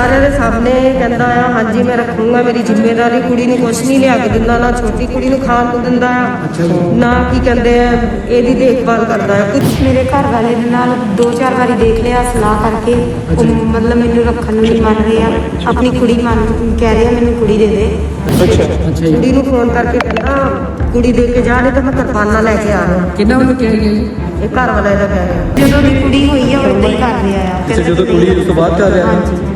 ਸਾਰਿਆਂ ਦੇ ਸਾਹਮਣੇ ਕਹਿੰਦਾ ਆ ਹਾਂਜੀ ਮੈਂ ਰੱਖੂੰਗਾ ਮੇਰੀ ਜ਼ਿੰਮੇਵਾਰੀ। ਕੁੜੀ ਨੂੰ ਕੁਛ ਨਹੀਂ ਲਿਆ ਕੇ ਦਿੰਦਾ ਨਾ ਛੋਟੀ ਕੁੜੀ ਨੂੰ ਖਾਣ ਨੂੰ ਦਿੰਦਾ ਆ ਨਾ ਕੀ ਕਹਿੰਦੇ ਆ ਇਹਦੀ ਦੇਖਭਾਲ ਕਰਦਾ ਆ। ਕੁਝ ਮੇਰੇ ਘਰ ਵਾਲੇ ਦੇ ਨਾਲ ਦੋ ਚਾਰ ਵਾਰੀ ਦੇਖ ਲਿਆ ਸਲਾਹ ਕਰਕੇ। ਉਹ ਮਤਲਬ ਮੈਨੂੰ ਰੱਖਣ ਨੂੰ ਨਹੀਂ ਮੰਨ ਰਿਹਾ ਆਪਣੀ ਕੁੜੀ ਮੰਨ ਕਹਿ ਰਿਹਾ ਮੈਨੂੰ ਕੁੜੀ ਦੇ ਦੇ। ਅੱਛਾ। ਕੁੜੀ ਨੂੰ ਫੋਨ ਕਰਕੇ ਕਹਿੰਦਾ ਕੁੜੀ ਦੇ ਕੇ ਜਾ ਨਹੀਂ ਤਾਂ ਮੈਂ ਕਿਰਪਾਨਾਂ ਲੈ ਕੇ ਆ ਰਿਹਾ। ਕਿੰਨਾ ਵੱਲੋਂ ਕਿਹਾ ਗਿਆ ਜੀ? ਇਹ ਘਰ ਵਾਲੇ ਦਾ ਕਹਿ ਰਿਹਾ। ਜਦੋਂ ਦੀ ਕੁੜੀ ਹੋਈ ਆ ਉਹ ਏਦਾਂ ਹੀ ਕਰ ਰਿਹਾ ਆ। ਜਦੋਂ ਕੁੜੀ ਉਸ ਤੋਂ ਬਾਅਦ ਕਰ ਰਿਹਾ? ਹਾਂਜੀ।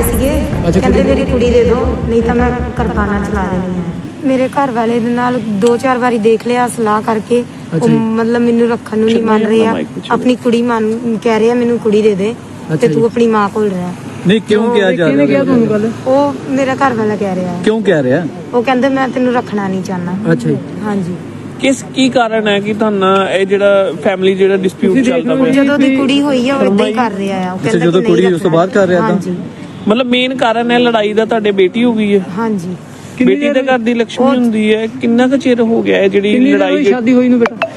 ਆਏ ਸੀਗੇ। ਕਹਿੰਦੇ ਕੁੜੀ- ਮੇਰੀ ਕੁੜੀ ਦੇ ਦਿਓ ਨਹੀਂ ਤਾਂ ਮੈਂ ਕਿਰਪਾਨਾਂ ਚਲਾ ਦੇਣੀ ਆ। ਮੇਰੇ ਘਰ ਵਾਲੇ ਦੇ ਨਾਲ ਦੋ ਚਾਰ ਵਾਰੀ ਦੇਖ ਲਿਆ ਸਲਾਹ ਕਰਕੇ। ਉਹ। ਮਤਲਬ ਮੈਨੂੰ ਰੱਖਣ ਨੂੰ ਨਹੀਂ ਮੰਨ ਰਿਹਾ। ਆਪਣੀ ਕੁੜੀ ਮੰਨ ਕਹਿ ਰਿਹਾ ਮੈਨੂੰ ਕੁੜੀ ਦੇ ਦੇ ਤੇ। ਤੂੰ ਆਪਣੀ ਮਾਂ ਕੋਲ ਰਹਿ। ਨਹੀਂ ਕਿਉਂ ਕਿਹਾ ਜਾ ਕਿਹਨੇ ਕਿਹਾ ਰਿਹਾ ਤੁਹਾਨੂੰ ਗੱਲ? ਉਹ ਮੇਰਾ ਘਰ ਵਾਲਾ ਕਹਿ ਰਿਹਾ ਹੈ। ਕਿਉਂ ਕਹਿ ਰਿਹਾ? ਉਹ ਕਹਿੰਦੇ ਮੈਂ ਤੈਨੂੰ ਰੱਖਣਾ ਨਹੀਂ ਚਾਹਨਾ ਅੱਛਾ ਜੀ। ਹਾਂਜੀ। ਕਿਸ ਕੀ ਕਾਰਨ ਹੈ ਕਿ ਤੁਹਾਨੂੰ ਇਹ ਜਿਹੜਾ ਫੈਮਿਲੀ ਜਿਹੜਾ ਡਿਸਪਿਊਟ ਚੱਲਦਾ ਪਿਆ? ਜਦੋਂ ਦੀ ਕੁੜੀ ਹੋਈ ਆ ਉਹ ਏਦਾਂ ਹੀ ਕਰ ਰਿਹਾ ਆ। ਉਹ ਕਹਿੰਦਾ ਜਦੋਂ ਕੁੜੀ ਉਸ ਤੋਂ। ਬਾਅਦ ਕਰ ਰਿਹਾ ਤਾਂ? ਮਤਲਬ ਮੇਨ ਕਾਰਨ ਹੈ ਲੜਾਈ ਦਾ ਤੁਹਾਡੇ ਬੇਟੀ ਹੋ ਗਈ ਹੈ। ਹਾਂਜੀ। ਬੇਟੀ ਦੇ ਘਰ ਦੀ ਲక్ష్ਮੀ ਹੁੰਦੀ ਹੈ। ਕਿੰਨਾ ਕੁ ਚਿਰ ਹੋ ਗਿਆ ਹੈ ਜਿਹੜੀ ਲੜਾਈ ਸ਼ਾਦੀ ਹੋਈ ਨੂੰ ਬੇਟਾ?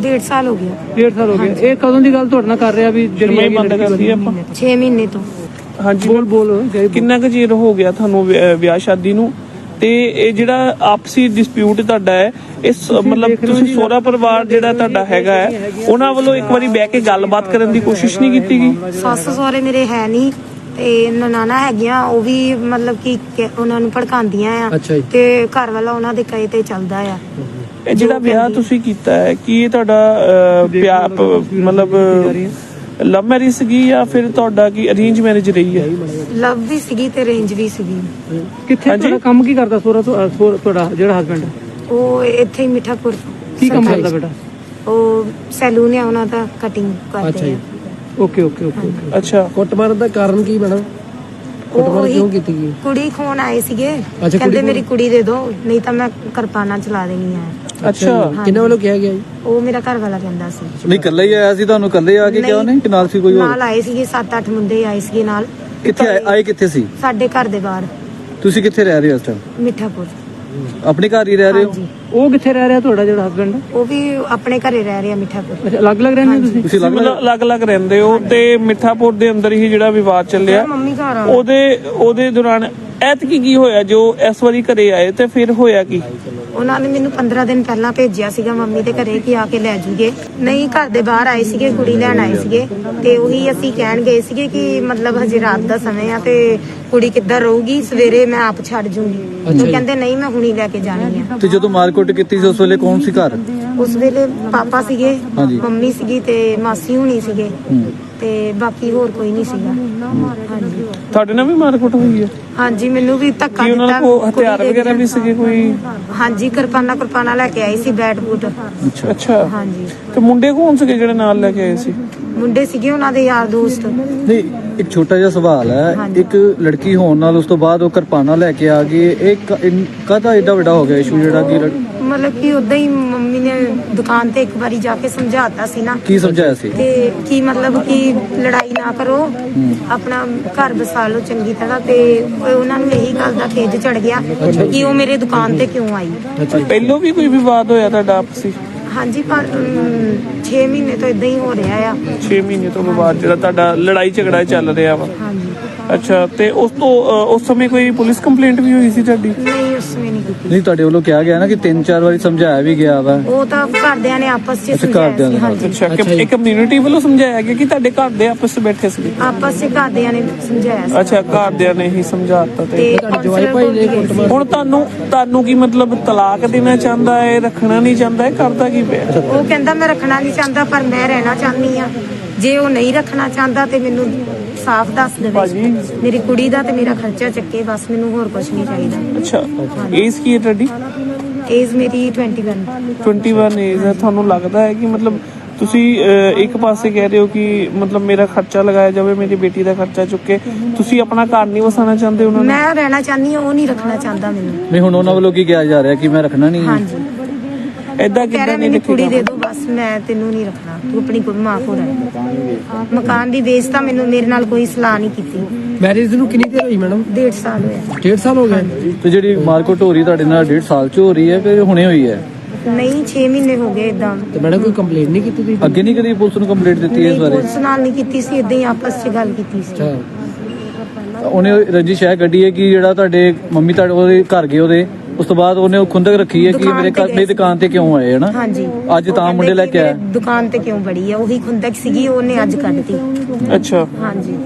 ਡੇਢ ਸਾਲ ਹੋ ਗਿਆ। ਡੇਢ ਸਾਲ ਹੋ ਗਿਆ। ਇਹ ਕਦੋਂ ਦੀ ਗੱਲ ਤੁਹਾਡੇ ਨਾਲ ਕਰ ਰਿਹਾ ਵੀ ਜਿਹੜੀ ਮੈਂ ਬੰਦ ਕਰਦੀ ਆਪਾਂ? 6 ਮਹੀਨੇ ਤੋਂ। ਹਾਂਜੀ। ਬੋਲ ਬੋਲ। ਕਿੰਨਾ ਕੁ ਚਿਰ ਹੋ ਗਿਆ ਤੁਹਾਨੂੰ ਵਿਆਹ ਸ਼ਾਦੀ ਨੂੰ? ਤੇ ਇਹ ਜਿਹੜਾ ਆਪਸੀ ਡਿਸਪਿਊਟ ਤੁਹਾਡਾ ਹੈ ਇਸ ਮਤਲਬ ਤੁਸੀਂ ਜੀ, ਸੋਹਰਾ ਪਰਿਵਾਰ ਜਿਹੜਾ ਤੁਹਾਡਾ ਹੈਗਾ ਹੈ ਉਹਨਾਂ ਵੱਲੋਂ ਇੱਕ ਵਾਰੀ ਬਹਿ ਕੇ ਗੱਲਬਾਤ ਕਰਨ ਦੀ ਕੋਸ਼ਿਸ਼ ਨਹੀਂ ਕੀਤੀ ਗਈ? ਸੱਸ ਸਹੁਰੇ ਮੇਰੇ ਹੈ ਨਹੀਂ। ਤੇ ਨਨਾਣਾ ਹੈਗੀਆਂ ਉਹ ਵੀ ਮਤਲਬ ਕਿ ਕਿ ਉਹਨਾਂ ਨੂੰ ਭੜਕਾਉਂਦੀਆਂ ਆ। ਅੱਛਾ ਜੀ। ਤੇ ਘਰ ਵਾਲਾ ਉਹਨਾਂ ਦੇ ਕਹੇ ਤੇ ਚੱਲਦਾ ਆ। ਇਹ ਜਿਹੜਾ ਵਿਆਹ ਤੁਸੀਂ ਕੀਤਾ ਹੈ ਕੀ ਇਹ ਤੁਹਾਡਾ ਅਹ, ਪਿਆ- ਪ- ਮਤਲਬ ਲਵ ਮੈਰਿਜ ਸੀਗੀ ਜਾਂ ਫਿਰ ਤੁਹਾਡਾ ਕੀ ਅਰੇਂਜ ਮੈਰਿਜ ਰਹੀ ਹੈ? ਲਵ ਵੀ ਸੀਗੀ ਤੇ ਰੇਂਜ ਵੀ ਸੀਗੀ। ਕਿੱਥੇ ਹਾਂਜੀ। ਤੁਹਾਡਾ ਕੰਮ ਕੀ ਕਰਦਾ ਸੋਰਾ ਤੁਹਾਡਾ ਜਿਹੜਾ ਹਸਬੰਡ ਉਹ ਇੱਥੇ ਹੀ ਮਿੱਠਾਪੁਰ ਕੀ ਕੰਮ ਕਰਦਾ ਬੇਟਾ? ਉਹ ਸੈਲੂਨ ਹੈ ਉਹਨਾਂ ਦਾ ਕਟਿੰਗ ਅੱਛਾ ਕਰਦੇ ਜੀ। ਆ। Okay okay okay okay. ਅੱਛਾ। ਕੁੱਟਮਾਰ ਦਾ ਕਾਰਨ ਕੀ ਮੈਡਮ? ਕੁੱਟਮਾਰ ਉਹੀ ਕਿਉਂ ਕੀਤੀ ਗਈ? ਕੁੜੀ ਖੋਣ ਆਏ ਸੀਗੇ। ਕੁੜੀ ਕਹਿੰਦੇ ਮੇਰੀ ਕੁੜੀ ਦੇ ਦਿਓ ਨਹੀਂ ਤਾਂ ਮੈਂ ਕਿਰਪਾਨਾਂ ਚਲਾ ਦੇਣੀ ਆ। ਅੱਛਾ ਕਿੰਨੇ ਵੱਲੋਂ ਕਿਹਾ ਗਿਆ ਜੀ? ਉਹ ਮੇਰਾ ਘਰ ਵਾਲਾ ਕਹਿੰਦਾ ਸੀ। ਨਹੀਂ ਇਕੱਲਾ ਹੀ ਆਇਆ ਸੀ ਤੁਹਾਨੂੰ ਇਕੱਲੇ ਆ ਕੇ ਕਿਹਾ ਉਹਨੇ? ਕਿ ਨਾਲ ਸੀ ਕੋਈ ਹੋਰ? ਨਾਲ ਆਏ ਸੀਗੇ 7-8 ਮੁੰਡੇ ਆਏ ਸੀਗੇ ਨਾਲ। ਕਿੱਥੇ ਆਏ- ਆਏ ਕਿੱਥੇ ਸੀ? ਸਾਡੇ ਘਰ ਦੇ ਬਾਹਰ। ਤੁਸੀਂ ਕਿੱਥੇ ਰਹਿ ਰਹੇ ਹੋ ਇਸ ਟਾਈਮ ਮਿੱਠਾਪੁਰ। ਆਪਣੇ ਘਰ ਹੀ ਰਹਿ ਰਹੇ ਹੋ? ਹਾਂਜੀ। ਉਹ ਕਿੱਥੇ ਰਹਿ ਰਿਹਾ ਤੁਹਾਡਾ ਜਿਹੜਾ ਹਸਬੰਡ ਉਹ ਵੀ ਆਪਣੇ ਘਰੇ ਰਹਿ ਰਿਹਾ ਮਿੱਠਾਪੁਰ। ਅੱਛਾ ਅਲੱਗ ਅਲੱਗ ਰਹਿੰਦੇ ਹੋ ਤੁਸੀਂ? ਤੁਸੀਂ ਲੱਗ ਮਤਲਬ ਅਲੱਗ-ਅਲੱਗ ਰਹਿੰਦੇ ਹੋ ਤੇ ਮਿੱਠਾਪੁਰ ਦੇ ਅੰਦਰ ਹੀ ਜਿਹੜਾ ਵਿਵਾਦ ਚੱਲਿਆ। ਮੰਮੀ ਘਰ ਆ। ਉਹਦੇ ਉਹਦੇ ਦੌਰਾਨ ਐਤਕੀ ਕੀ ਹੋਇਆ? ਜੋ ਇਸ ਵਾਰੀ ਘਰੇ ਆਏ ਤੇ ਫਿਰ ਹੋਇਆ ਕੀ? ਉਹਨਾਂ ਨੇ ਮੈਨੂੰ 15 ਦਿਨ ਪਹਿਲਾਂ ਭੇਜਿਆ ਸੀਗਾ ਮੰਮੀ ਦੇ ਘਰੇ ਕਿ ਆ ਕੇ ਲੈ ਜੂਗੇ। ਨਹੀਂ ਘਰ ਦੇ ਬਾਹਰ ਆਏ ਸੀਗੇ ਕੁੜੀ ਲੈਣ ਆਏ ਸੀਗੇ। ਤੇ ਉਹੀ ਅਸੀਂ ਕਹਿਣ ਗਏ ਸੀਗੇ ਕਿ ਮਤਲਬ ਹਜੇ ਰਾਤ ਦਾ ਸਮੇਂ ਆ ਤੇ ਕੁੜੀ ਕਿੱਧਰ ਰਹੂਗੀ? ਸਵੇਰੇ ਮੈਂ ਆਪ ਛੱਡ ਜੂੰਗੀ। ਉਹ ਕਹਿੰਦੇ ਨਹੀਂ ਮੈਂ ਹੁਣੀ ਲੈ ਕੇ ਜਾਣੀ ਆ। ਤੇ ਜਦੋਂ ਮਾਰਕੁੱਟ ਕੀਤੀ ਸੀ ਉਸ ਵੇਲੇ ਕੌਣ ਸੀ ਘਰ? ਉਸ ਵੇਲੇ ਪਾਪਾ ਸੀਗੇ। ਮੰਮੀ ਸੀਗੀ ਤੇ ਮਾਸੀ ਹੁਣੀ ਸੀਗੇ। ਤੇ ਬਾਕੀ ਹੋਰ ਕੋਈ ਨਹੀਂ ਸੀਗਾ। ਹਾਂਜੀ। ਤੁਹਾਡੇ ਨਾਲ ਵੀ ਮਾਰਕੁੱਟ ਹੋਈ ਹੈ? ਹਾਂਜੀ ਮੈਨੂੰ ਵੀ ਧੱਕਾ ਕੀ ਉਹਨਾਂ ਦਿੱਤਾ ਕੋਲ ਹਥਿਆਰ ਦੇ ਵਗੈਰਾ ਵੀ ਸੀਗੇ ਕੋਈ? ਹਾਂਜੀ ਕਿਰਪਾਨਾ ਕਿਰਪਾਨਾ ਲੈ ਕੇ ਆਈ ਸੀ ਬੈਟ ਬੂਟ। ਅੱਛਾ। ਹਾਂਜੀ। ਤੇ ਮੁੰਡੇ ਕੌਣ ਸੀਗੇ ਜਿਹੜੇ ਨਾਲ ਲੈ ਕੇ ਆਏ ਸੀ? ਮੁੰਡੇ ਸੀਗੇ ਉਹਨਾਂ ਦੇ ਯਾਰ ਦੋਸਤ। ਨਹੀਂ ਇੱਕ ਛੋਟਾ ਜਿਹਾ ਸਵਾਲ ਹੈ। ਹਾਂਜੀ। ਇੱਕ ਲੜਕੀ ਹੋਣ ਨਾਲ ਉਸ ਤੋਂ ਬਾਅਦ ਉਹ ਕਿਰਪਾਨਾ ਲੈ ਕੇ ਆ ਗਈ। ਇਹ ਕਾਹਦਾ ਏਡਾ ਵੱਡਾ ਹੋ ਗਿਆ ਇਸ਼ੂ ਜਿਹੜਾ ਕਿ ਲੜ- ਮਤਲਬ ਕਿ ਉਦਾਂ ਹੀ ਮੰਮੀ ਨੇ ਦੁਕਾਨ ਤੇ ਇੱਕ ਵਾਰੀ ਜਾ ਕੇ ਸਮਝਾਤਾ ਸੀ ਨਾ। ਕੀ ਸਮਝਾਇਆ ਸੀ? ਤੇ ਕੀ ਮਤਲਬ ਕਿ ਲੜਾਈ ਨਾ ਕਰੋ ਆਪਣਾ ਘਰ ਬਸਾ ਲਓ ਚੰਗੀ ਤਰ੍ਹਾਂ ਤੇ ਉਹ- ਉਹਨਾਂ ਨੂੰ ਇਹੀ ਗੱਲ ਦਾ ਖੇਜ ਚੜ ਗਿਆ ਕਿ ਉਹ ਮੇਰੇ ਦੁਕਾਨ ਤੇ ਕਿਉਂ ਆਈ। ਪਹਿਲੋਂ ਵੀ ਕੋਈ ਵਿਵਾਦ ਹੋਇਆ ਤੁਹਾਡਾ ਆਪਸੀ? ਹਾਂਜੀ ਪਰ 6 ਮਹੀਨੇ ਤੋਂ ਇਦਾਂ ਹੀ ਹੋ ਰਿਹਾ ਆ। 6 ਮਹੀਨੇ ਤੋਂ ਵਿਵਾਦ ਜਿਹੜਾ ਤੁਹਾਡਾ ਲੜਾਈ ਝਗੜਾ ਚੱਲ ਰਿਹਾ ਵਾ। ਅੱਛਾ ਤੇ ਉਸ ਤੋਂ ਅ, ਉਸ ਸਮੇਂ ਕੋਈ ਪੁਲਿਸ ਕੰਪਲੇਂਟ ਵੀ ਹੋਈ ਸੀ ਤੁਹਾਡੀ? ਨਹੀਂ ਉਸ ਵਿੱਚ ਨਹੀਂ ਕੀਤੀ। ਨਹੀਂ ਤੁਹਾਡੇ ਵੱਲੋਂ ਕਿਹਾ ਗਿਆ ਨਾ ਕਿ ਤਿੰਨ ਚਾਰ ਵਾਰੀ ਸਮਝਾਇਆ ਵੀ ਗਿਆ ਵਾ। ਉਹ ਤਾਂ ਘਰਦਿਆਂ ਨੇ ਆਪਸ ਵਿੱਚ ਅੱਛਾ, ਸਮਝਾਇਆ ਘਰਦਿਆਂ। ਹਾਂਜੀ। ਅੱਛਾ ਕਿ। ਇੱਕ ਕਮਿਊਨਿਟੀ ਵੱਲੋਂ ਸਮਝਾਇਆ ਗਿਆ ਕਿ ਤੁਹਾਡੇ ਘਰ ਦੇ ਆਪਸ ਵਿੱਚ ਬੈਠੇ ਸੀ? ਆਪਸ ਵਿੱਚ ਘਰਦਿਆਂ ਨੇ ਸਮਝਾਇਆ ਸੀ। ਅੱਛਾ ਘਰਦਿਆਂ ਨੇ ਹੀ ਸਮਝਾਤਾ ਤੇ। ਜਵਾਈ ਭਾਈ ਨੇ ਗਏ ਹੁਣ ਤੁਹਾਨੂੰ ਤੁਹਾਨੂੰ ਕੀ ਮਤਲਬ ਤਲਾਕ ਦੇਣਾ ਚਾਹੁੰਦਾ ਹੈ ਰੱਖਣਾ ਨਹੀਂ ਚਾਹੁੰਦਾ ਹੈ? ਕਰਦਾ ਕੀ ਪਿਆ। ਉਹ ਕਹਿੰਦਾ ਮੈਂ ਰੱਖਣਾ ਨਹੀਂ ਚਾਹੁੰਦਾ ਪਰ ਮੈਂ ਰਹਿਣਾ ਚਾਹੁੰਦੀ ਆ ਜੇ ਉਹ ਨਹੀਂ ਰੱਖਣਾ ਚਾਹੁੰਦਾ ਤੇ ਮੈਨੂੰ ਸਾਫ਼ ਦੱਸ ਭਾਜੀ। ਦੇਵੇ ਮੇਰੀ ਕੁੜੀ ਦਾ ਤੇ ਮੇਰਾ ਖਰਚਾ ਚੱਕੇ ਬਸ ਮੈਨੂੰ ਹੋਰ ਕੁਝ ਨਹੀਂ ਚਾਹੀਦਾ। ਅੱਛਾ। ਏਜ ਕੀ ਹੈ ਤੁਹਾਡੀ? ਏਜ ਮੇਰੀ 21 21 ਏਜ ਹੈ। ਤੁਹਾਨੂੰ ਲੱਗਦਾ ਹੈ ਕਿ ਮਤਲਬ ਤੁਸੀਂ ਅਹ, ਇੱਕ ਪਾਸੇ ਕਹਿ ਰਹੇ ਹੋ ਕਿ ਮਤਲਬ ਮੇਰਾ ਖਰਚਾ ਲਗਾਇਆ ਜਾਵੇ ਮੇਰੀ ਬੇਟੀ ਦਾ ਖਰਚਾ ਚੁੱਕੇ। ਤੁਸੀਂ ਆਪਣਾ ਘਰ ਨਹੀਂ ਵਸਾਉਣਾ ਚਾਹੁੰਦੇ ਉਹਨਾਂ ਨੂੰ? ਮੈਂ ਰਹਿਣਾ ਚਾਹੁੰਦੀ ਆ ਉਹ ਨਹੀਂ ਰੱਖਣਾ ਚਾਹੁੰਦਾ ਮੈਨੂੰ। ਨਹੀਂ ਹੁਣ ਉਹਨਾਂ ਵੱਲੋਂ ਕੀ ਕਿਹਾ ਜਾ ਰਿਹਾ ਕਿ ਮੈਂ ਰੱਖਣਾ ਨਹੀਂ? ਹਾਂਜੀ। ਐਦਾਂ ਕਹਿ ਰਿਹਾ ਕਿੱਦਾਂ ਨਹੀਂ ਮੈਨੂੰ ਕੁੜੀ ਦੇ ਦਿਓ ਬਸ ਮੈਂ ਤੈਨੂੰ ਨਹੀਂ ਰੱਖਣਾ। ਤੂੰ ਆਪਣੀ ਕੋਈ ਮਾਂ ਕੋਲ ਰਹਿ ਮਕਾਨ ਵੀ ਵੇਚਤਾ ਮੈਨੂੰ ਮੇਰੇ ਨਾਲ ਕੋਈ ਸਲਾਹ ਨਹੀਂ ਕੀਤੀ। ਮੈਰਿਜ ਨੂੰ ਕਿੰਨੀ ਦੇਰ ਹੋਈ ਮੈਡਮ? ਡੇਢ ਸਾਲ ਹੋਇਆ। ਡੇਢ ਸਾਲ ਹੋ ਗਏ। ਤੇ ਜਿਹੜੀ ਮਾਰਕੁੱਟ ਹੋ ਰਹੀ ਤੁਹਾਡੇ ਨਾਲ ਡੇਢ ਸਾਲ ਚ ਹੋ ਰਹੀ ਹੈ ਕਿ ਹੁਣੇ ਹੋਈ ਹੈ? ਨਹੀਂ 6 ਮਹੀਨੇ ਹੋ ਗਏ ਇਦਾਂ ਤੇ ਮੈਡਮ ਕੋਈ ਕੰਪਲੇਂਟ ਨਹੀਂ ਕੀਤੀ ਤੁਸੀਂ? ਅੱਗੇ ਨਹੀਂ ਕਦੀ ਪੁਲਿਸ ਨੂੰ ਕੰਪਲੇਂਟ ਦਿੱਤੀ ਇਸ ਬਾਰੇ ਪੁਲਿਸ ਨਾਲ ਨਹੀਂ ਕੀਤੀ ਸੀ ਇਦਾਂ ਹੀ ਆਪਸ 'ਚ ਗੱਲ ਕੀਤੀ ਸੀ। ਅੱਛਾ। ਉਹਨੇ ਰਜਿਸ਼ ਹੈ ਗੱਡੀ ਹੈ ਕਿ ਜਿਹੜਾ ਤੁਹਾਡੇ ਮੰਮੀ ਤੁਹਾਡੇ ਉਹਦੇ ਘਰ ਗਏ ਉਹਦੇ। ਉਸ ਤੋਂ ਬਾਅਦ ਉਹਨੇ ਉਹ ਖੁੰਦਕ ਰੱਖੀ ਹੈ ਕਿ ਦੁਕਾਨ ਮੇਰੇ ਤੇ ਘਰ ਗਏ ਮੇਰੀ ਸੀ। ਦੁਕਾਨ ਤੇ ਕਿਉਂ ਆਏ ਹਨਾ? ਹਾਂਜੀ। ਅੱਜ ਉਹ ਤਾਂ ਕਹਿੰਦੇ ਮੁੰਡੇ ਲੈ ਕਿ ਕੇ ਆਇਆ ਮੇਰੇ ਦੁਕਾਨ ਤੇ ਕਿਉਂ ਬੜੀ ਆ ਉਹੀ ਖੁੰਦਕ ਸੀਗੀ ਉਹਨੇ ਅੱਜ ਕੱਢਤੀ। ਅੱਛਾ। ਹਾਂਜੀ।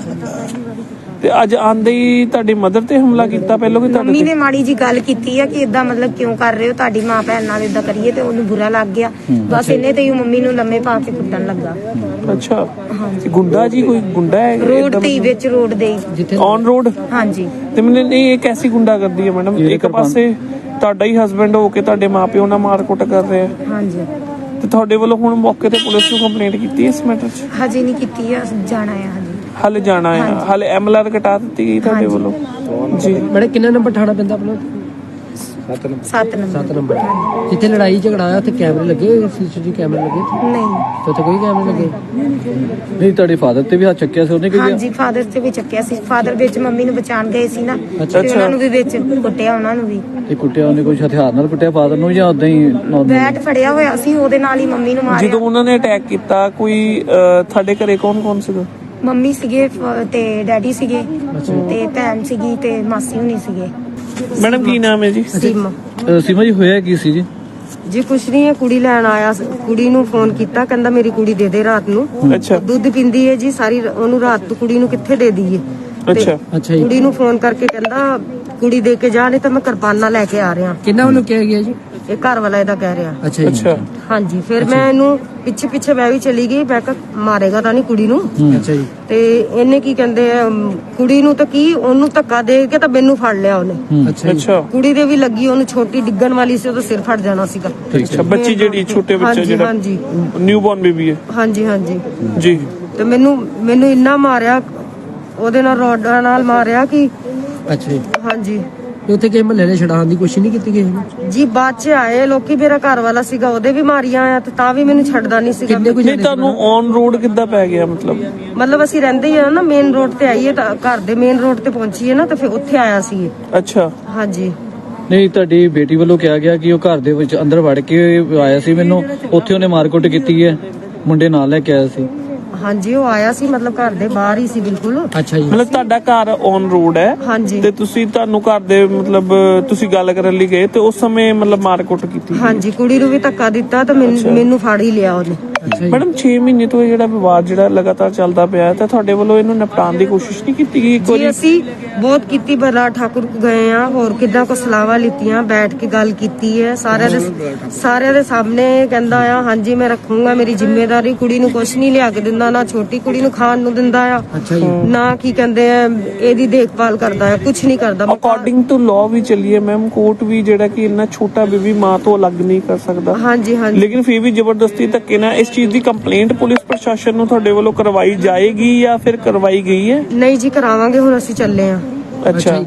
ਤੇ ਅੱਜ ਆਂਦੇ ਹੀ ਤੁਹਾਡੀ ਮਦਰ ਤੇ ਹਮਲਾ ਕੀਤਾ ਪਹਿਲਾਂ ਕਿ ਤੁਹਾਡੇ ਮੰਮੀ ਤੇ? ਨੇ ਮਾੜੀ ਜੀ ਗੱਲ ਕੀਤੀ ਆ ਕਿ ਇਦਾਂ ਮਤਲਬ ਕਿਉਂ ਕਰ ਰਹੇ ਹੋ? ਤੁਹਾਡੀ ਮਾਂ ਭੈਣ ਨਾਲ ਇਦਾਂ ਕਰੀਏ ਤੇ ਉਹਨੂੰ ਬੁਰਾ ਲੱਗ ਗਿਆ। ਬਸ ਇਹਨੇ ਤੇ ਹੀ ਮੰਮੀ ਨੂੰ ਲੰਮੇ ਪਾ ਕੇ ਕੁੱਟਣ ਲੱਗਾ। ਅੱਛਾ। ਤੇ ਗੁੰਡਾ ਜੀ ਕੋਈ ਗੁੰਡਾ ਹੈ? ਰੋਡ ਤੇ ਹੀ ਵਿੱਚ ਰੋਡ ਦੇ ਹੀ। ਜਿੱਥੇ ਔਨ ਰੋਡ ਹਾਂਜੀ। ਤੇ ਮੈਨੂੰ ਨਹੀਂ ਇਹ ਕੈਸੀ ਗੁੰਡਾ ਕਰਦੀ ਹੈ ਮੈਡਮ? ਇੱਕ ਪਾਸੇ ਤੁਹਾਡਾ ਹੀ ਹਸਬੰਡ ਹੋ ਕੇ ਤੁਹਾਡੇ ਮਾਪਿਓ ਨਾਲ ਮਾਰ ਕੁੱਟ ਕਰ ਰਿਹਾ ਹੈ। ਹਾਂਜੀ। ਤੇ ਤੁਹਾਡੇ ਵੱਲੋਂ ਹੁਣ ਮੌਕੇ ਤੇ ਪੁਲਿਸ ਨੂੰ ਕੰਪਲੇਂਟ ਕੀਤੀ ਹੈ ਇਸ ਮੈਟਰ 'ਚ? ਹਜੇ ਨਹੀਂ ਕੀਤੀ ਆ ਜਾਣਾ ਆ ਹਜੇ। ਹਾਲੇ ਜਾਣਾ ਹੈ ਹਾਲੇ ਐਮਐਲਆਰ ਕਟਾ ਦਿੱਤੀ ਗਈ ਤੁਹਾਡੇ ਵੱਲੋਂ। ਜੀ। ਮੈਡਮ ਕਿੰਨਾ ਨੰਬਰ ਠਾਣਾ ਪੈਂਦਾ ਆਪਣਾ? 7 ਨੰਬਰ। 7 ਨੰਬਰ। ਜਿੱਥੇ ਲੜਾਈ ਝਗੜਾ ਹੋਇਆ ਉੱਥੇ ਕੈਮਰੇ ਲੱਗੇ ਸੀਸੀਟੀਵੀ ਕੈਮਰੇ ਲੱਗੇ? ਨਹੀਂ। ਤੇ ਉੱਥੇ ਕੋਈ ਕੈਮਰੇ ਲੱਗੇ? ਨਹੀਂ ਤੁਹਾਡੇ ਫਾਦਰ ਤੇ ਵੀ ਹੱਥ ਚੱਕਿਆ ਸੀ ਉਹਨੇ ਕਿ ਹਾਂਜੀ ਫਾਦਰ ਤੇ ਵੀ ਚੱਕਿਆ ਸੀ। ਫਾਦਰ ਵਿੱਚ ਮੰਮੀ ਨੂੰ ਬਚਾਣ ਗਏ ਸੀ ਨਾ ਅੱਛਾ, ਤੇ ਉਹਨਾਂ ਨੂੰ ਵੀ ਵਿੱਚ ਕੁੱਟਿਆ ਉਹਨਾਂ ਨੂੰ ਵੀ। ਇਹ ਕੁੱਟਿਆ ਉਹਨੇ ਕੋਈ ਹਥਿਆਰ ਨਾਲ ਕੁੱਟਿਆ ਫਾਦਰ ਨੂੰ ਜਾਂ ਉਦਾਂ ਹੀ normal? ਬੈਟ ਫੜਿਆ ਹੋਇਆ ਸੀ ਉਹਦੇ ਨਾਲ ਹੀ ਮੰਮੀ ਨੂੰ ਜਦੋਂ ਮਾਰਿਆ ਉਹਨਾਂ ਨੇ ਅਟੈਕ ਕੀਤਾ ਕੋਈ ਅਹ, ਤੁਹਾਡੇ ਘਰੇ ਕੌਣ ਕੌਣ ਸੀਗਾ? ਮੰਮੀ ਸੀਗੇ ਫ- ਤੇ ਡੈਡੀ ਸੀਗੇ ਤੇ ਭੈਣ ਸੀਗੀ ਤੇ ਮਾਸੀ ਹੁਣੀ ਸੀਗੇ। ਮੈਡਮ ਕੀ ਨਾਮ ਹੈ ਜੀ? ਸਿਮ। ਅਹ ਸੀਮਾ ਜੀ ਹੋਇਆ ਕੀ ਸੀ ਜੀ? ਜੀ ਕੁਛ ਨਹੀਂ ਹੈ ਕੁੜੀ ਲੈਣ ਆਇਆ ਸੀ। ਕੁੜੀ ਨੂੰ ਫੋਨ ਕੀਤਾ ਕਹਿੰਦਾ ਮੇਰੀ ਕੁੜੀ ਦੇ ਦੇ ਰਾਤ ਨੂੰ। ਅੱਛਾ। ਦੁੱਧ ਪੀਂਦੀ ਹੈ ਜੀ ਸਾਰੀ ਰ- ਉਹਨੂੰ ਰਾਤ ਨੂੰ ਕੁੜੀ ਨੂੰ ਕਿੱਥੇ ਦੇ ਦਈਏ? ਤੇ ਅੱਛਾ। ਅੱਛਾ ਜੀ। ਕੁੜੀ ਨੂੰ ਫੋਨ ਕਰਕੇ ਕਹਿੰਦਾ ਕੁੜੀ ਦੇ ਕੇ ਜਾ ਨਹੀਂ ਤਾਂ ਮੈਂ ਕਿਰਪਾਨਾਂ ਲੈ ਕੇ ਆ ਰਿਹਾ। ਕਿੰਨਾ ਵੱਲੋਂ ਕਿਹਾ ਗਿਆ ਜੀ? ਇਹ ਘਰ ਵਾਲਾ ਇਹਦਾ ਕਹਿ ਰਿਹਾ। ਅੱਛਾ ਜੀ। ਅੱਛਾ। ਹਾਂਜੀ ਫਿਰ ਮੈਂ ਇਹਨੂੰ ਪਿੱਛੇ ਪਿੱਛੇ ਮੈਂ ਵੀ ਚਲੀ ਗਈ ਮੈਂ ਕਿਹਾ ਮਾਰੇਗਾ ਤਾਂ ਨਹੀਂ ਕੁੜੀ ਨੂੰ। ਅੱਛਾ ਜੀ। ਤੇ ਇਹਨੇ ਕੀ ਕਹਿੰਦੇ ਆ, ਅਮ, ਕੁੜੀ ਨੂੰ ਤਾਂ ਕੀ ਉਹਨੂੰ ਧੱਕਾ ਦੇ ਕੇ ਤਾਂ ਮੈਨੂੰ ਫੜ ਲਿਆ ਉਹਨੇ। ਅੱਛਾ ਜੀ। ਅੱਛਾ। ਕੁੜੀ ਦੇ ਵੀ ਲੱਗੀ ਉਹਨੂੰ ਛੋਟੀ ਡਿੱਗਣ ਵਾਲੀ ਸੀ ਉਹਦਾ ਸਿਰ ਫਟ ਜਾਣਾ ਸੀਗਾ। ਅੱਛਾ ਬੱਚੀ ਜਿਹੜੀ ਛੋਟੇ ਬੱਚੇ ਹਾਂਜੀ ਜਿਹੜਾ ਹਾਂਜੀ। ਨਿਊਬੋਰਨ ਬੇਬੀ ਹੈ। ਹਾਂਜੀ ਹਾਂਜੀ। ਜੀ। ਤੇ ਮੈਨੂੰ ਮੈਨੂੰ ਇੰਨਾ ਮਾਰਿਆ ਉਹਦੇ ਨਾਲ ਰੋਡਾਂ ਨਾਲ ਮਾਰਿਆ ਕਿ ਅੱਛਾ ਜੀ। ਹਾਂਜੀ। ਤੇ ਉੱਥੇ ਕਿਸੇ ਮਹੱਲੇ ਨੇ ਛਡਾਉਣ ਦੀ ਕੋਸ਼ਿਸ਼ ਨਹੀਂ ਕੀਤੀ ਕਿਸੇ ਨੇ? ਜੀ ਬਾਅਦ ਚ ਆਏ ਲੋਕੀ ਮੇਰਾ ਘਰ ਵਾਲਾ ਸੀਗਾ ਉਹਦੇ ਵੀ ਮਾਰੀਆਂ ਆ ਤੇ ਤਾਂ ਵੀ ਮੈਨੂੰ ਛੱਡਦਾ ਨਹੀਂ ਸੀਗਾ। ਕਿੰਨੇ ਕੁ ਨਹੀਂ ਜਣੇ ਤੁਹਾਨੂੰ ਔਨ ਰੋਡ ਕਿੱਦਾਂ ਪੈ ਗਿਆ ਮਤਲਬ? ਮਤਲਬ ਅਸੀਂ ਰਹਿੰਦੇ ਹੀ ਆ ਨਾ ਮੇਨ ਰੋਡ ਤੇ ਆਈਏ ਤਾਂ ਘਰ ਦੇ ਮੇਨ ਰੋਡ ਤੇ ਪਹੁੰਚੀਏ ਨਾ ਤਾਂ ਫਿਰ ਉੱਥੇ ਆਇਆ ਸੀ ਇਹ। ਅੱਛਾ। ਹਾਂਜੀ। ਨਹੀਂ ਤੁਹਾਡੀ ਬੇਟੀ ਵੱਲੋਂ ਕਿਹਾ ਗਿਆ ਕਿ ਉਹ ਘਰ ਦੇ ਵਿੱਚ ਅੰਦਰ ਵੜ ਕੇ ਆਇਆ ਸੀ ਮੈਨੂੰ। ਉੱਥੇ ਉਹਨੇ ਮਾਰਕੁੱਟ ਕੀਤੀ ਹੈ। ਮੁੰਡੇ ਨਾਲ ਲੈ ਕੇ ਆਇਆ ਸੀ। ਹਾਂਜੀ ਉਹ ਆਇਆ ਸੀ ਮਤਲਬ ਘਰ ਦੇ ਬਾਹਰ ਹੀ ਸੀ ਬਿਲਕੁਲ। ਅੱਛਾ ਜੀ। ਮਤਲਬ ਤੁਹਾਡਾ ਘਰ ਔਨ ਰੋਡ ਹੈ ਹਾਂਜੀ। ਤੇ ਤੁਸੀਂ ਤੁਹਾਨੂੰ ਘਰ ਦੇ ਮਤਲਬ ਤੁਸੀਂ ਗੱਲ ਕਰਨ ਲਈ ਗਏ ਤੇ ਉਸ ਸਮੇਂ ਮਤਲਬ ਮਾਰਕੁੱਟ ਕੀਤੀ। ਹਾਂਜੀ ਕੁੜੀ ਨੂੰ ਵੀ ਧੱਕਾ ਦਿੱਤਾ ਤਾਂ ਮੈਨੂੰ ਮੈਨੂੰ ਫੜ ਹੀ ਲਿਆ ਉਹਨੇ। ਮੈਡਮ 6 ਮਹੀਨੇ ਤੋਂ ਇਹ ਜਿਹੜਾ ਵਿਵਾਦ ਜਿਹੜਾ ਲਗਾਤਾਰ ਚੱਲਦਾ ਪਿਆ ਹੈ ਤਾਂ ਤੁਹਾਡੇ ਵੱਲੋਂ ਇਹਨੂੰ ਨਿਪਟਾਉਣ ਦੀ ਕੋਸ਼ਿਸ਼ ਨਹੀਂ ਕੀਤੀ ਗਈ? ਇੱਕ ਜੀ ਵਾਰੀ ਅਸੀਂ ਬਹੁਤ ਕੀਤੀ ਬਲਾ ਠਾਕੁਰ ਕੋ ਗਏ ਆ ਹੋਰ ਕਿੱਦਾਂ ਕੋ ਸਲਾਵਾ ਲਿੱਤੀਆਂ ਬੈਠ ਕੇ ਗੱਲ ਕੀਤੀ ਹੈ। ਸਾਰਿਆਂ ਦੇ ਸਾਰਿਆਂ ਦੇ ਸਾਹਮਣੇ ਕਹਿੰਦਾ ਆ ਹਾਂਜੀ ਮੈਂ ਰੱਖੂੰਗਾ ਮੇਰੀ ਜ਼ਿੰਮੇਵਾਰੀ ਕੁੜੀ ਨੂੰ ਕੁਛ ਨਹੀਂ ਲਿਆ ਕੇ ਦਿੰਦਾ ਨਾ ਛੋਟੀ ਕੁੜੀ ਨੂੰ ਖਾਣ ਨੂੰ ਦਿੰਦਾ ਆ ਅੱਛਾ ਜੀ। ਨਾ ਕੀ ਕਹਿੰਦੇ ਆ ਇਹਦੀ ਦੇਖਭਾਲ ਕਰਦਾ ਆ ਕੁਛ ਨਹੀਂ ਕਰਦਾ। ਅਕੋਰਡਿੰਗ ਟੂ ਲਾਅ ਵੀ ਚੱਲੀਏ ਮੈਮ ਕੋਰਟ ਵੀ ਜਿਹੜਾ ਕਿ ਇੰਨਾ ਛੋਟਾ ਬੇਬੀ ਮਾਂ ਤੋਂ ਅਲੱਗ ਨਹੀਂ ਕਰ ਸਕਦਾ। ਹਾਂਜੀ ਹਾਂਜੀ। ਲੇਕਿਨ ਫਿਰ ਵੀ ਜ਼ਬਰਦਸਤੀ ਧੱਕੇ ਨਾਲ ਇਸ ਚੀਜ਼ ਦੀ ਕੰਪਲੇਂਟ ਪੁਲਿਸ ਪ੍ਰਸ਼ਾਸਨ ਨੂੰ ਤੁਹਾਡੇ ਵੱਲੋਂ ਕਰਵਾਈ ਜਾਏਗੀ ਜਾਂ ਫਿਰ ਕਰਵਾਈ ਗਈ ਹੈ? ਨਹੀਂ ਜੀ ਕਰਾਵਾਂਗੇ ਹੁਣ ਅਸੀਂ ਚੱਲੇ ਆ ਅੱਛਾ।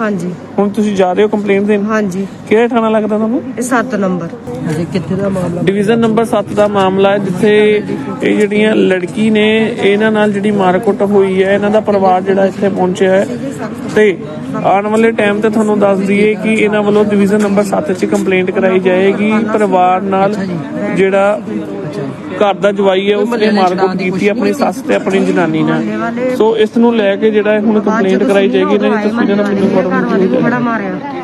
ਹਾਂਜੀ। ਹੁਣ ਤੁਸੀਂ ਜਾ ਰਹੇ ਹੋ ਕੰਪਲੇਂਟ ਦੇਣ? ਹਾਂਜੀ। ਕਿਹੜਾ ਥਾਣਾ ਲੱਗਦਾ ਤੁਹਾਨੂੰ? ਇਹ 7 ਨੰਬਰ। ਅਜੇ ਕਿੱਥੇ ਦਾ ਮਾਮਲਾ? ਡਿਵੀਜ਼ਨ ਨੰਬਰ 7 ਦਾ ਮਾਮਲਾ ਹੈ ਜਿੱਥੇ ਇਹ ਜਿਹੜੀਆਂ ਲੜਕੀ ਨੇ ਇਹਨਾਂ ਨਾਲ ਜਿਹੜੀ ਮਾਰਕੁੱਟ ਹੋਈ ਹੈ ਇਹਨਾਂ ਦਾ ਪਰਿਵਾਰ ਜਿਹੜਾ ਇੱਥੇ ਪਹੁੰਚਿਆ ਹੈ। ਤੇ ਆਉਣ ਵਾਲੇ ਟਾਈਮ ਤੇ ਤੁਹਾਨੂੰ ਦੱਸ ਦਈਏ ਕਿ ਇਹਨਾਂ ਵੱਲੋਂ ਡਿਵੀਜ਼ਨ ਨੰਬਰ 7 'ਚ ਕੰਪਲੇਂਟ ਕਰਾਈ ਜਾਏਗੀ। ਪਰਿਵਾਰ ਨਾਲ ਜਿਹੜਾ ਘਰ ਦਾ ਜਵਾਈ ਹੈ ਉਸਨੇ ਮਾਰਕੁੱਟ ਕੀਤੀ ਆਪਣੀ ਸੱਸ ਤੇ ਆਪਣੀ ਜਨਾਨੀ ਨਾਲ। ਸੋ ਇਸ ਨੂੰ ਲੈ ਕੇ ਜਿਹੜਾ ਹੁਣ ਕੰਪਲੇਂਟ ਕਰਾਈ ਜਾਏਗੀ ਇਹਨਾਂ ਦੀ ਤਸਵੀਰਾਂ ਨਾਲ ਮੈਨੂੰ ਬੜਾ ਮਾਰਿਆ।